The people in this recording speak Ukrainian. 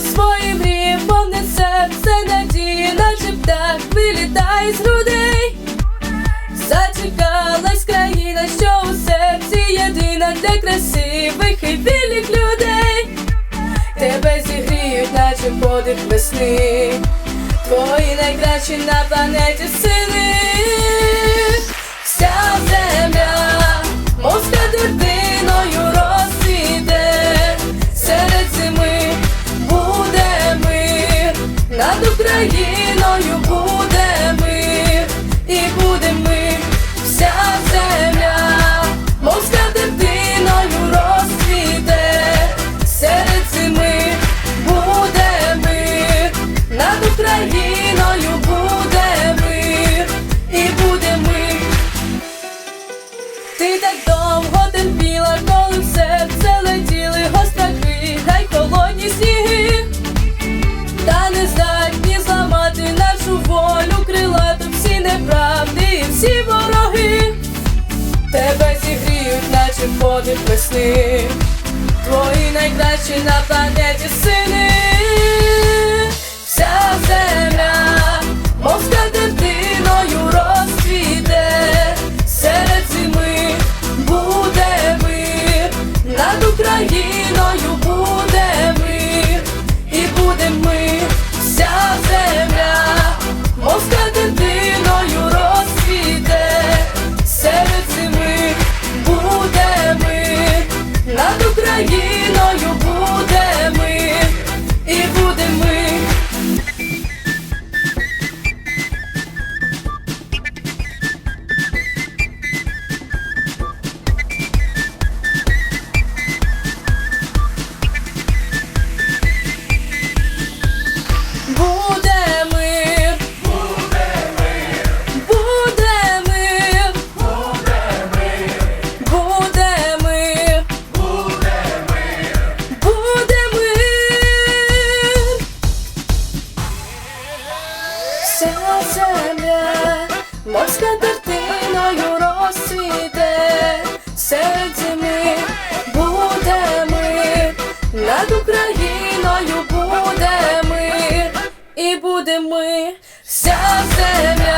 Свої мрії, повне серце надії, наче птах вилітає з грудей. Зачекалась країна, що у серці єдина для красивих і вільних людей. Тебе зігріють, наче подих весни. Твої найкращі на планеті сини. Вся земля, над Україною буде мир, і буде мир, вся земля, мов скатертиною розцвіте. Серед зими буде мир, над Україною буде мир, і буде мир. Ти так довго терпіла, коли в серце летіли гостраки, хай холодні сніги, подих весни, твої найкращі на планеті сини, вся морська дертиною розцвіте. Серед зими буде мир, над Україною буде мир. І буде ми вся земля.